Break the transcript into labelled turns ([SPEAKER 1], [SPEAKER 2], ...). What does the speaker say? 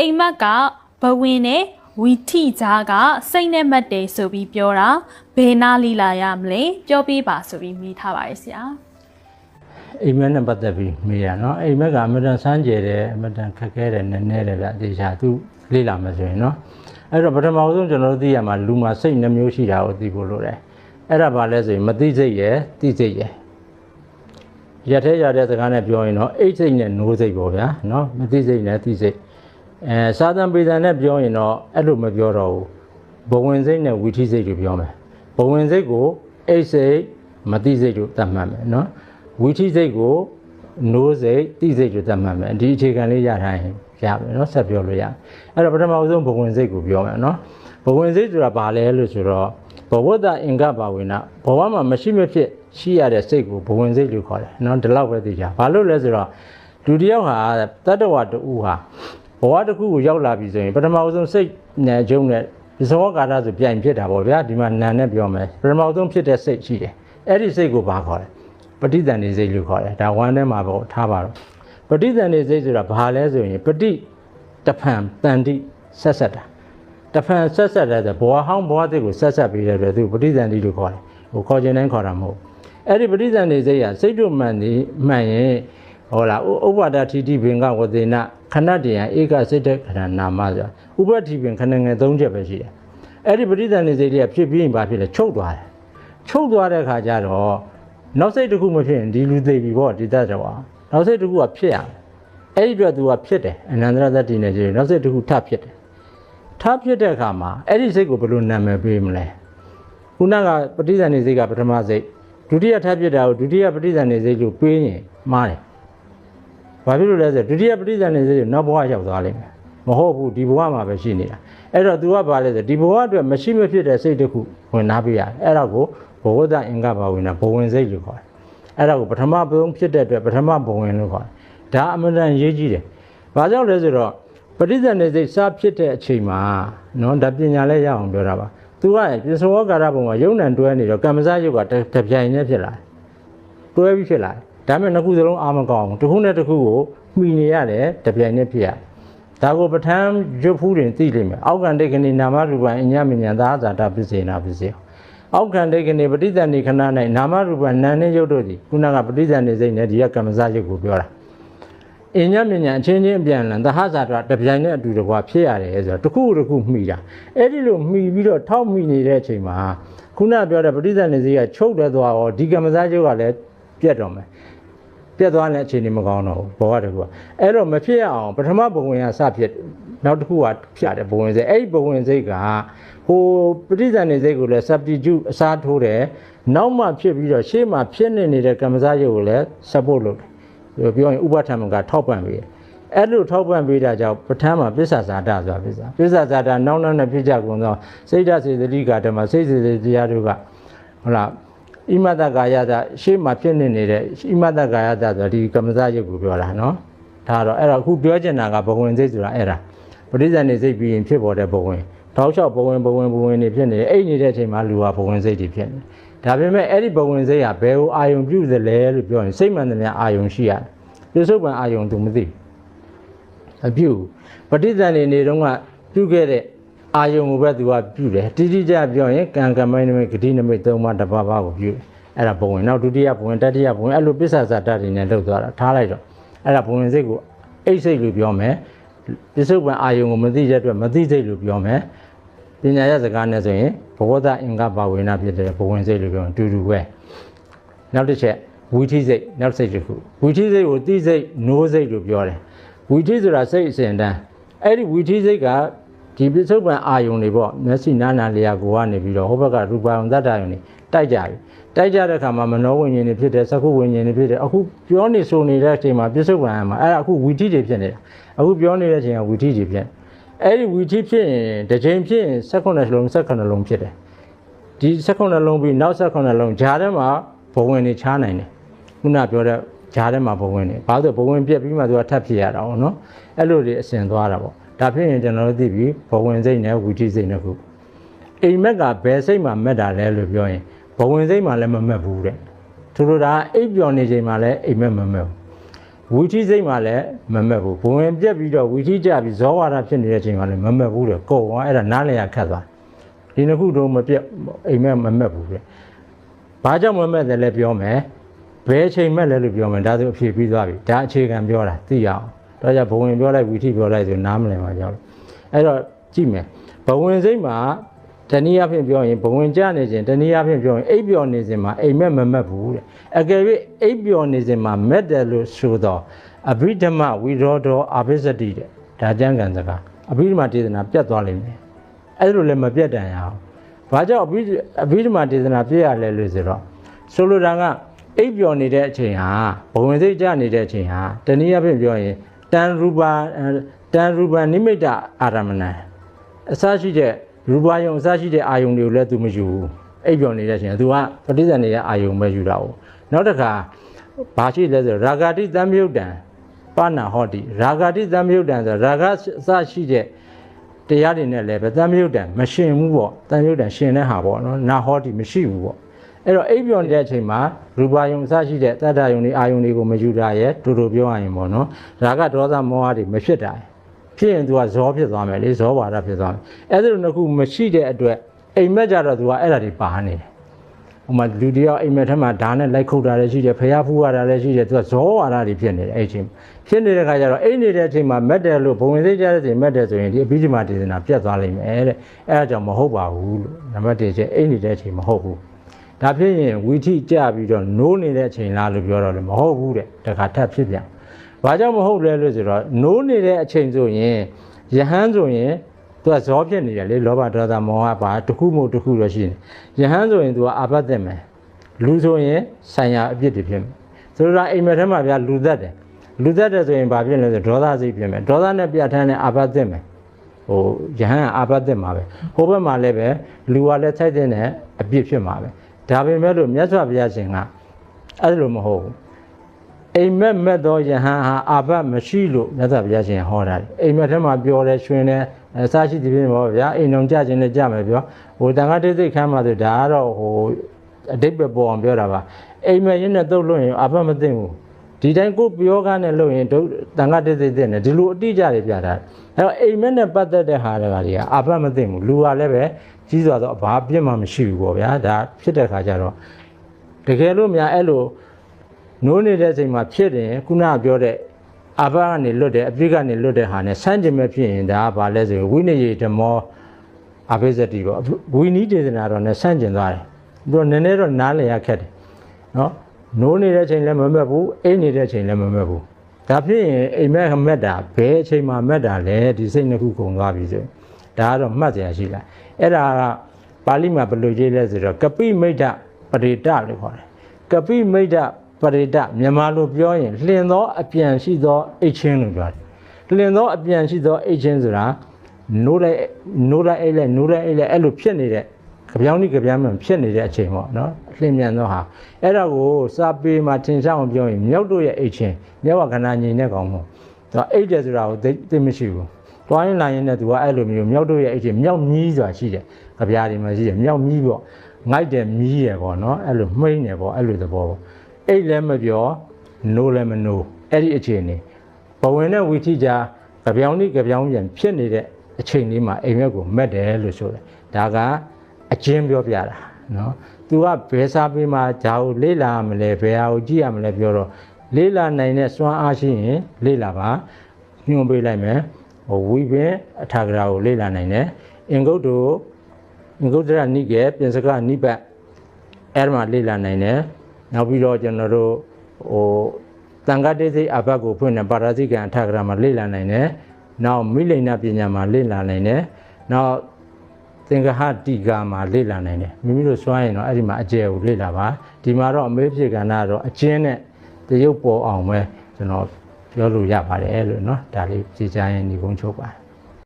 [SPEAKER 1] အိမ်မက်ကဘဝင်နဲ့ဝီထိကြားကစိတ်နဲ့မှတ်တယ်ဆိုပြီးပြောတာဘယ်နာလီလာရမလဲပြောပြပါဆိုပြီးမိထားပါတယ်ဆရာ
[SPEAKER 2] အိမ်မက်နဲ့ပတ်သက်ပြီးမေးရနော်အိမ်မက်ကအမတန်စမ်းကြယ်တယ်အမတန်ခက်ခဲတယ်နည်းနည်းတယ်ဗျအသေးချာသူလေ့လာမယ်ဆိုရင်နော်အဲ့တော့ပထမဆုံးကျွန်တော်တို့သိရမှာလူမှာစိတ်နှမျိုးရှိတာကိုသိဖို့လိုတယ်အဲ့ဒါဘာလဲဆိုရင်မသိစိတ်ရယ်သိစိတ်ရယ်ရတဲ့ရတဲ့စကားနဲ့ပြောရင်တော့အိတ်စိတ်နဲ့နိုးစိတ်ပေါ့ဗျာနော်မသိစိတ်နဲ့သိစိတ် အဲစာသံပေသံနဲ့ပြောရင်တော့အဲ့လိုမပြောတော့ဘူးဘဝင်စိတ်နဲ့ဝီထိစိတ်ကိုပြောမယ်ဘဝင်စိတ်ကိုအိတ်စိတ်မသိစိတ်ကိုသတ်မှတ်မယ်နော်ဝီထိစိတ်ကိုနိုးစိတ်တိစိတ်ကိုသတ်မှတ်မယ်ဒီအခြေခံလေးရထားရင်ရမယ်နော်ဆက်ပြောလို့ရအဲ့တော့ပထမဆုံးဘဝင်စိတ်ကိုပြောမယ်နော်ဘဝင်စိတ်ဆိုတာဘာလဲလို့ဆိုတော့ဘဝတ္တအင်္ဂဘာဝေနဘဝမှာမရှိမဖြစ်ရှိရတဲ့စိတ်ကိုဘဝင်စိတ်လို့ခေါ်တယ်နော်ဒီလောက်ပဲသိကြဘာလို့လဲဆိုတော့လူတစ်ယောက်ဟာတတ္တဝါတူဟာ ဘဝတစ်ခုကိုရောက်လာပြီဆိုရင်ပထမဆုံးစိတ်နဲ့ဂျုံနဲ့ဒီသဘောကာရဆိုပြန်ဖြစ်တာပေါ့ဗျာဒီမှာနာနဲ့ပြောမယ်ပထမဆုံးဖြစ်တဲ့စိတ်ရှိတယ်အဲ့ဒီစိတ်ကိုဘာခေါ်လဲပဋိသန္ဓေစိတ်လို့ခေါ်တယ်ဒါဝမ်းထဲမှာပေါ့ထားပါတော့ပဋိသန္ဓေစိတ်ဆိုတာဘာလဲဆိုရင်ပဋိတဖန်တန်တိဆက်ဆက်တာတဖန်ဆက်ဆက်တဲ့ဘဝဟောင်းဘဝသစ်ကိုဆက်ဆက်ပြီးတဲ့အတွက်သူပဋိသန္ဓေလို့ခေါ်တယ်ဟိုခေါ်ခြင်းတိုင်းခေါ်တာမဟုတ်အဲ့ဒီပဋိသန္ဓေစိတ်ကစိတ်တို့မှန်နေမှန်ရင်ဟောလားဥပ္ပါဒတိတိဘင်္ဂဝသေန ခဏတည်းယဧကစိတ်တခဏနာမဆိုတာဥပ္ပတိပင်ခဏငယ်၃ချက်ပဲရှိတယ်အဲ့ဒီပဋိသန္ဓေစိတ်တွေကဖြစ်ပြီးရင်ဘာဖြစ်လဲချုပ်သွားတယ်ချုပ်သွားတဲ့ခါကျတော့နောက်စိတ်တစ်ခုမဖြစ်ရင်ဒီလူသေးပြီပေါ့ဒီတတ်တော်ဟာနောက်စိတ်တစ်ခုကဖြစ်ရမယ်အဲ့ဒီအတွက်သူကဖြစ်တယ်အနန္တရသတ္တိနဲ့ကြည့်ရင်နောက်စိတ်တစ်ခုထပ်ဖြစ်တယ်ထပ်ဖြစ်တဲ့အခါမှာအဲ့ဒီစိတ်ကိုဘယ်လိုနာမည်ပေးမလဲခုနကပဋိသန္ဓေစိတ်ကပထမစိတ်ဒုတိယထပ်ဖြစ်တာကိုဒုတိယပဋိသန္ဓေစိတ်လို့ပေးရင်မှားတယ် ဘာဖြစ်လို့လဲဆိုတော့ဒုတိယပဋိသန္ဓေစိတ်ကိုနောက်ဘဝရောက်သွားလိမ့်မယ်မဟုတ်ဘူးဒီဘဝမှာပဲရှိနေတာအဲ့တော့ तू ကဘာလဲဆိုဒီဘဝအတွက်မရှိမဖြစ်တဲ့စိတ်တစ်ခုဝင်နာပေးရတယ်အဲ့ဒါကိုဘဝဒအင်္ဂဘာဝင်နာဘဝင်စိတ်လို့ခေါ်တယ်အဲ့ဒါကိုပထမဆုံးဖြစ်တဲ့အတွက်ပထမဘဝင်လို့ခေါ်တယ်ဒါအမှန်တန်ရေးကြည့်တယ်ဘာကြောင့်လဲဆိုတော့ပဋိသန္ဓေစိတ်စဖြစ်တဲ့အချိန်မှာနော်ဒါပညာလည်းရအောင်ပြောတာပါ तू ကပြစ္ဆောကာရဘုံမှာယုံနံတွဲနေတော့ကမ္မဇယုတ်ကတပြိုင်နဲ့ဖြစ်လာတယ်တွဲပြီးဖြစ်လာတယ် ဒါပေမဲ့နှစ်ခုစလုံးအာမကောင်းဘူးတစ်ခုနဲ့တစ်ခုကိုမှီနေရတယ်တပြိုင်နဲ့ဖြစ်ရတယ်ဒါကိုပဋ္ဌာန်းရွတ်ဖူးတင်သိလိမ့်မယ်အောက်ကံတိတ်ကနေနာမရူပံအညမဉ္ဇဏ်သာဇာတာပစ္စေနာပစ္စေအောက်ကံတိတ်ကနေပဋိသန္ဓေခဏ၌နာမရူပံနာနှင်းရုပ်တို့သည်ခုနကပဋိသန္ဓေစိတ်နဲ့ဒီကကမ္မဇယုတ်ကိုပြောတာအညမဉ္ဇဏ်အချင်းချင်းအပြန်လန်သဟဇာတာတပြိုင်နဲ့အတူတကွာဖြစ်ရတယ်ဆိုတော့တစ်ခုတစ်ခုမှီတာအဲ့ဒီလိုမှီပြီးတော့ထောက်မှီနေတဲ့အချိန်မှာခုနပြောတဲ့ပဋိသန္ဓေစိတ်ကချုပ်တဲ့သွားရောဒီကမ္မဇယုတ်ကလည်းပြတ်တော့မယ် ပြတ်သွားတဲ့အခြေအနေမကောင်းတော့ဘူးဘောကတကူကအဲ့တော့မဖြစ်ရအောင်ပထမဘဝင်ကစဖြစ်နောက်တစ်ခုကဖြတ်တယ်ဘဝင်စိတ်အဲ့ဒီဘဝင်စိတ်ကဟိုပဋိသန္ဓေစိတ်ကိုလည်း substitute အစားထိုးတယ်နောက်မှဖြစ်ပြီးတော့ရှေ့မှာဖြစ်နေနေတဲ့ကမ္မဇယုတ်ကိုလည်း support လုပ်တယ်ပြောရင်ဥပဋ္ဌာမကထောက်ပံ့ပေးတယ်အဲ့လိုထောက်ပံ့ပေးတာကြောင့်ပဋ္ဌာန်းမှာပစ္ဆာဇာတဆိုတာပစ္ဆာပစ္ဆာဇာတနောက်နောက်နဲ့ဖြစ်ကြကုန်သောစိတ်ဓာတ်စေတသိကဓမ္မစိတ်စေတသိတရားတို့ကဟုတ်လား ဣမတကာယတာရှေ့မှာဖြစ်နေနေတဲ့ဣမတကာယတာဆိုတာဒီကမ္မဇယုတ်ကိုပြောတာနော်ဒါတော့အဲ့တော့အခုပြောချင်တာကဘဝင်စိတ်ဆိုတာအဲ့ဒါပရိစ္ဆန်နေစိတ်ပြီးရင်ဖြစ်ပေါ်တဲ့ဘဝင်တောက်လျှောက်ဘဝင်ဘဝင်ဘဝင်နေဖြစ်နေတယ်အဲ့နေတဲ့အချိန်မှာလူဟာဘဝင်စိတ်တွေဖြစ်နေဒါပေမဲ့အဲ့ဒီဘဝင်စိတ်ကဘယ်ကိုအာယုံပြုသလဲလို့ပြောရင်စိတ်မှန်သမျှအာယုံရှိရတယ်ပြစ္ဆုတ်ပံအာယုံသူမသိဘူးအပြုပဋိသန္ဓေနေတုန်းကပြုခဲ့တဲ့ အာယုံကိုပဲသူကပြုတယ်တိတိကျကျပြောရင်ကံကမိုင်းနမိတ်ဂတိနမိတ်သုံးပါးတစ်ပါးပါးကိုပြုတယ်အဲ့ဒါဘဝင်နောက်ဒုတိယဘဝင်တတိယဘဝင်အဲ့လိုပစ္ဆာဇာတတွေနဲ့လောက်သွားတာထားလိုက်တော့အဲ့ဒါဘဝင်စိတ်ကိုအိတ်စိတ်လို့ပြောမယ်ပစ္စုပန်အာယုံကိုမသိတဲ့အတွက်မသိစိတ်လို့ပြောမယ်ပညာရစကားနဲ့ဆိုရင်ဘဝတအင်္ဂဘာဝေနဖြစ်တဲ့ဘဝင်စိတ်လို့ပြောရင်တူတူပဲနောက်တစ်ချက်ဝီထိစိတ်နောက်စိတ်တစ်ခုဝီထိစိတ်ကိုသိစိတ်နိုးစိတ်လို့ပြောတယ်ဝီထိဆိုတာစိတ်အစဉ်တန်းအဲ့ဒီဝီထိစိတ်က ဒီပစ္စုပန်အာယုံတွေပေါ့မျက်စိနားနာလျာကိုကနေပြီးတော့ဟိုဘက်ကရူပယုံတတ္တယုံတွေတိုက်ကြပြီတိုက်ကြတဲ့အခါမှာမနောဝိညာဉ်တွေဖြစ်တယ်သက္ခုဝိညာဉ်တွေဖြစ်တယ်အခုပြောနေဆိုနေတဲ့အချိန်မှာပစ္စုပန်မှာအဲ့ဒါအခုဝီထိတွေဖြစ်နေတာအခုပြောနေတဲ့အချိန်ကဝီထိတွေဖြစ်အဲ့ဒီဝီထိဖြစ်ရင်တစ်ချိန်ဖြစ်ရင်16လုံး16လုံးဖြစ်တယ်ဒီ16လုံးပြီးနောက်16လုံးဂျားထဲမှာဘဝင်တွေချားနိုင်တယ်ခုနပြောတဲ့ဂျားထဲမှာဘဝင်တွေဘာလို့ဘဝင်ပြက်ပြီးမှသူကထပ်ဖြစ်ရတာပေါ့နော်အဲ့လိုတွေအစဉ်သွားတာပေါ့ ဒါဖြစ်ရင်ကျွန်တော်တို့သိပြီဘဝင်စိတ်နဲ့ဝီထိစိတ်နဲ့ခုအိမ်မက်ကဘယ်စိတ်မှမက်တာလဲလို့ပြောရင်ဘဝင်စိတ်မှလည်းမမက်ဘူးတဲ့သူတို့ဒါအိပ်ပျော်နေချိန်မှာလည်းအိမ်မက်မမက်ဘူးဝီထိစိတ်မှလည်းမမက်ဘူးဘဝင်ပြက်ပြီးတော့ဝီထိကြပြီးဇောဝါဒဖြစ်နေတဲ့အချိန်မှလည်းမမက်ဘူးတဲ့ကိုယ်ကအဲ့ဒါနားလည်ရခက်သွားဒီနှစ်ခုတော့မပြက်အိမ်မက်မမက်ဘူးတဲ့ဘာကြောင့်မမက်တယ်လဲပြောမယ်ဘယ်အချိန်မက်လဲလို့ပြောမယ်ဒါဆိုအဖြေပြီးသွားပြီဒါအခြေခံပြောတာသိရအောင် ဒါကြောင့်ဘဝင်ပြောလိုက်ဝီထိပြောလိုက်ဆိုနားမလည်မှာကြောက်လို့အဲ့တော့ကြည့်မယ်ဘဝင်စိတ်မှာတနည်းအားဖြင့်ပြောရင်ဘဝင်ကြနေခြင်းတနည်းအားဖြင့်ပြောရင်အိပ်ပျော်နေခြင်းမှာအိမ်မက်မမက်ဘူးတဲ့အကယ်၍အိပ်ပျော်နေခြင်းမှာမက်တယ်လို့ဆိုတော့အဘိဓမ္မဝိရောဓောအာဘိစတိတဲ့ဒါကျမ်းဂန်စကားအဘိဓမ္မဒေသနာပြတ်သွားလိမ့်မယ်အဲ့လိုလည်းမပြတ်တန်ရအောင်ဘာကြောင့်အဘိအဘိဓမ္မဒေသနာပြည့်ရလဲလို့ဆိုတော့ဆိုလိုတာကအိပ်ပျော်နေတဲ့အချိန်ဟာဘဝင်စိတ်ကြနေတဲ့အချိန်ဟာတနည်းအားဖြင့်ပြောရင် တန်ရူပါတန်ရူပနိမိတ်တအာရမဏံအစရှိတဲ့ရူပယုံအစရှိတဲ့အာယုံတွေကိုလည်း तू မယူဘူးအိပ်ပျော်နေတဲ့အချိန်က तू ကပဋိသန္ဓေရဲ့အာယုံပဲယူတာ哦နောက်တစ်ခါဘာရှိလဲဆိုရာဂတိတံမြုတ်တံပါဏဟောတိရာဂတိတံမြုတ်တံဆိုရာဂအစရှိတဲ့တရားတွေနဲ့လည်းပဲတံမြုတ်တံမရှင်ဘူးပေါ့တံမြုတ်တံရှင်တဲ့ဟာပေါ့နော်နာဟောတိမရှိဘူးပေါ့ အဲ့တော့အိပ်ပျော်နေတဲ့အချိန်မှာရူပယုံအစရှိတဲ့တတ္တယုံတွေအာယုံတွေကိုမယူတာရဲ့တူတူပြောရရင်ပေါ့နော်ရာဂဒေါသမောဟတွေမဖြစ်တာရဲ့ ဖြစ်ရင် तू ကဇောဖြစ်သွားမယ်လေဇောဘာဒဖြစ်သွားမယ်အဲ့ဒါလိုနှစ်ခုမရှိတဲ့အတွက်အိမ်မက်ကြတော့ तू ကအဲ့ဒါတွေပါနေတယ်ဟိုမှာလူတယောက်အိမ်မက်ထဲမှာဓာတ်နဲ့လိုက်ခုတ်တာလည်းရှိတယ်ဖျားဖူးရတာလည်းရှိတယ် तू ကဇောဝါဒတွေဖြစ်နေတယ်အဲ့အချိန်ဖြစ်နေတဲ့ခါကျတော့အိမ်နေတဲ့အချိန်မှာမက်တယ်လို့ဘုံဝင်စိတ်ကြတဲ့အချိန်မက်တယ်ဆိုရင်ဒီအဘိဓမ္မာဒေသနာပြတ်သွားလိမ့်မယ်တဲ့အဲ့ဒါကြောင့်မဟုတ်ပါဘူးလို့နံပါတ်1ချက်အိမ်နေတဲ့အချိန်မဟုတ်ဘူး ဒါဖြစ်ရင်ဝီထိကြပြီးတော့နိုးနေတဲ့အချိန်လားလို့ပြောတော့လည်းမဟုတ်ဘူးတဲ့တခါထပ်ဖြစ်ပြန်။ဘာကြောင့်မဟုတ်လဲလို့ဆိုတော့နိုးနေတဲ့အချိန်ဆိုရင်ယဟန်ဆိုရင်သူကဇောဖြစ်နေတယ်လေလောဘဒေါသမောဟပါတစ်ခုမို့တစ်ခုတော့ရှိနေ။ယဟန်ဆိုရင်သူကအာဘတ်သက်မယ်။လူဆိုရင်ဆိုင်ရာအပြစ်တွေဖြစ်မယ်။ဆိုတော့အိမ်မက်ထဲမှာဗျာလူသက်တယ်။လူသက်တယ်ဆိုရင်ဘာဖြစ်လဲဆိုဒေါသစိတ်ဖြစ်မယ်။ဒေါသနဲ့ပြဋ္ဌာန်းတဲ့အာဘတ်သက်မယ်။ဟိုယဟန်ကအာဘတ်သက်မှာပဲ။ဟိုဘက်မှာလည်းပဲလူကလည်းထိုက်တဲ့အပြစ်ဖြစ်မှာပဲ။ ဒါပေမဲ့လို့မြတ်စွာဘုရားရှင်ကအဲ့လိုမဟုတ်ဘူး။အိမ်မက်မက်သောယဟန်ဟာအာဘတ်မရှိလို့မြတ်စွာဘုရားရှင်ဟောတာလေအိမ်မက်ထဲမှာပြောတယ်ရွှင်တယ်အစရှိသည်ဖြင့်ပေါ့ဗျာအိမ်တော်ကြခြင်းနဲ့ကြမယ်ပြောဟိုတန်ခါတိတ်စိတ်ခမ်းမှာဆိုဒါကတော့ဟိုအတိတ်ပဲပေါ်အောင်ပြောတာပါအိမ်မက်ရင်းနဲ့တုတ်လို့ရင်အာဘတ်မသိဘူး ဒီတိုင်းကိုပြောကားနဲ့လို့ရင်ဒုတန်ခါတိတ်စိတ်တဲ့နဲ့ဒီလိုအတိအကျတွေပြတာအဲတော့အိမ်မက်နဲ့ပတ်သက်တဲ့ဟာတွေကအာဘတ်မသိဘူးလူကလည်းပဲကြီးစွာတော့ဘာပြစ်မှမရှိဘူးပေါ့ဗျာဒါဖြစ်တဲ့ခါကျတော့တကယ်လို့များအဲ့လိုနိုးနေတဲ့အချိန်မှာဖြစ်တယ်ခုနကပြောတဲ့အဘကနေလွတ်တယ်အပြစ်ကနေလွတ်တဲ့ဟာနဲ့ဆန်းကျင်မဲ့ဖြစ်ရင်ဒါကဘာလဲဆိုရင်ဝိနည်းဓမ္မောအဘိဇတိပေါ့ဝိနည်းဒေသနာတော့နဲ့ဆန်းကျင်သွားတယ်ပြီးတော့နည်းနည်းတော့နားလည်ရခက်တယ်နော် နိုးနေတဲ့အချိန်လည်းမမက်ဘူးအိတ်နေတဲ့အချိန်လည်းမမက်ဘူးဒါဖြစ်ရင်အိမ်မက်မက်တာဘယ်အချိန်မှာမက်တာလဲဒီစိတ်နှစ်ခုကုန်သွားပြီဆိုရင်ဒါကတော့မှတ်စရာရှိလားအဲ့ဒါကပါဠိမှာဘယ်လိုရေးလဲဆိုတော့ကပိမိတ်တပရိတလို့ခေါ်တယ်ကပိမိတ်တပရိဒမြန်မာလိုပြောရင်လျင်သောအပြန်ရှိသောအိတ်ချင်းလို့ပြောတယ်လျင်သောအပြန်ရှိသောအိတ်ချင်းဆိုတာနိုးလိုက်နိုးလိုက်အိတ်လိုက်နိုးလိုက်အိတ်လိုက်အဲ့လိုဖြစ်နေတဲ့ ကြပြောင်းဒီကြပြောင်းမှဖြစ်နေတဲ့အချိန်ပေါ့နော်လျင်မြန်သောဟာအဲ့ဒါကိုစာပေမှာသင်ဆောင်အောင်ပြောရင်မြောက်တို့ရဲ့အိတ်ချင်းမြောက်ကခဏငြိမ်တဲ့ကောင်မို့သူကအိတ်တယ်ဆိုတာကိုသိသိမရှိဘူးတွိုင်းလာရင်လည်းသူကအဲ့လိုမျိုးမြောက်တို့ရဲ့အိတ်ချင်းမြောက်မြီးဆိုတာရှိတယ်ကြပြားတွေမှာရှိတယ်မြောက်မြီးပေါ့ငိုက်တယ်မြီးရယ်ပေါ့နော်အဲ့လိုမှိန်းတယ်ပေါ့အဲ့လိုသဘောပေါ့အိတ်လည်းမပြောနိုးလည်းမနိုးအဲ့ဒီအခြေအနေဘဝင်နဲ့ဝီထိကြားကြပြောင်းနေကြပြောင်းပြန်ဖြစ်နေတဲ့အချိန်လေးမှာအိမ်မက်ကိုမက်တယ်လို့ဆိုတယ်ဒါက အချင်းပြောပြတာနော်သူကဘယ်စာပေမှာဂျာကိုလေ့လာရမလဲဘယ်ဟာကိုကြည့်ရမလဲပြောတော့လေ့လာနိုင်တဲ့စွမ်းအားရှိရင်လေ့လာပါညွှန်ပေးလိုက်မယ်ဟိုဝီပင်အထာဂရာကိုလေ့လာနိုင်တယ်အင်္ဂုတ္တငုတ်တရနိကေပြင်စကနိပတ်အဲ့ဒါမှလေ့လာနိုင်တယ်နောက်ပြီးတော့ကျွန်တော်တို့ဟိုတန်ခါတိစိတ်အဘတ်ကိုဖွင့်တဲ့ပါရဇိကံအထကရာမှာလေ့လာနိုင်တယ်နောက်မိလိန်နာပညာမှာလေ့လာနိုင်တယ်နောက် သင်္ကဟတိကာမှာလေ့လာနိုင်တယ်မိမိတို့စွမ်းရင်တော့အဲ့ဒီမှာအကျယ်ကိုလေ့လာပါဒီမှာတော့အမေးဖြေကဏ္ဍကတော့အချင်းနဲ့တရုပ်ပေါ်အောင်ပဲကျွန်တော်ပြောလို့ရပါတယ်လို့เนาะဒါလေးဖြေချရင်ဒီကုန်းချုပ်ပါတယ်